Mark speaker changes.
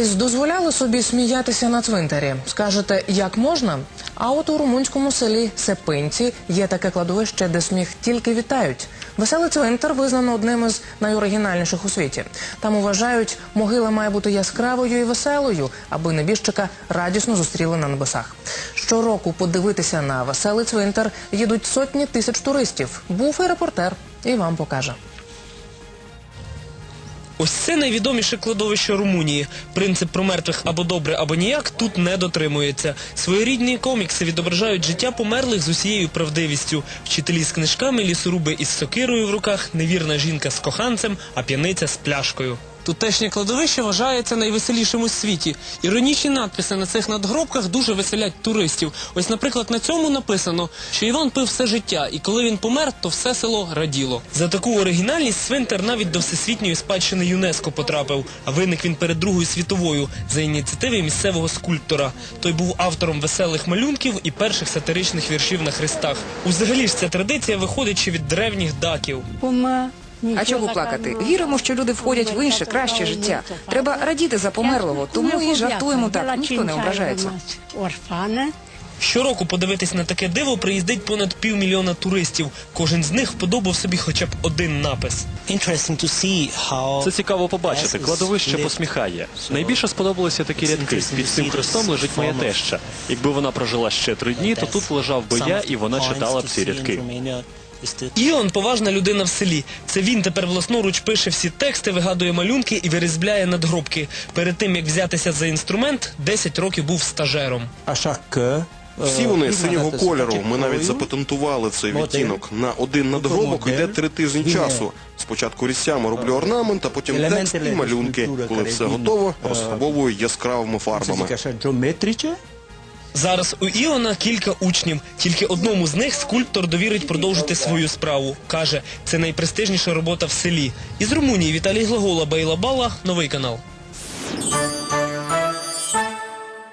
Speaker 1: колись дозволяли собі сміятися на цвинтарі? Скажете, як можна? А от у румунському селі Сепинці є таке кладовище, де сміх тільки вітають. Веселий цвинтар визнано одним із найоригінальніших у світі. Там вважають, могила має бути яскравою і веселою, аби небіжчика радісно зустріли на небесах. Щороку подивитися на веселий цвинтар їдуть сотні тисяч туристів. Був і репортер, і вам покаже.
Speaker 2: Ось це найвідоміше кладовище Румунії. Принцип про мертвих або добре, або ніяк тут не дотримується. Своєрідні комікси відображають життя померлих з усією правдивістю. Вчителі з книжками, лісоруби із сокирою в руках, невірна жінка з коханцем, а п'яниця з пляшкою. Тутешнє кладовище вважається найвеселішим у світі. Іронічні надписи на цих надгробках дуже веселять туристів. Ось, наприклад, на цьому написано, що Іван пив все життя, і коли він помер, то все село раділо. За таку оригінальність цвинтар навіть до всесвітньої спадщини ЮНЕСКО потрапив. А виник він перед Другою світовою за ініціативи місцевого скульптора. Той був автором веселих малюнків і перших сатиричних віршів на хрестах. Узагалі ж ця традиція виходить ще від древніх даків.
Speaker 3: А чого плакати? Віримо, що люди входять в інше, краще життя. Треба радіти за померлого, тому і жартуємо так. Ніхто не ображається.
Speaker 2: Щороку подивитись на таке диво приїздить понад півмільйона туристів. Кожен з них вподобав собі хоча б один напис.
Speaker 4: Interesting to see how
Speaker 5: Це цікаво побачити. Кладовище посміхає. Найбільше сподобалися такі рядки. Під цим хрестом лежить моя теща. Якби вона прожила ще три дні, то тут лежав би я, і вона читала б ці рядки.
Speaker 2: Іон поважна людина в селі. Це він тепер власноруч пише всі тексти, вигадує малюнки і вирізбляє надгробки. Перед тим як взятися за інструмент, 10 років був стажером.
Speaker 6: Всі вони синього кольору. Ми навіть запатентували цей відтінок. На один надгробок йде три тижні часу. Спочатку різцями роблю орнамент, а потім текст і малюнки. Коли все готово, розфарбовую яскравими фарбами.
Speaker 2: Зараз у Іона кілька учнів. Тільки одному з них скульптор довірить продовжити свою справу. Каже, це найпрестижніша робота в селі. Із Румунії Віталій Глагола Бейла Бала, новий канал.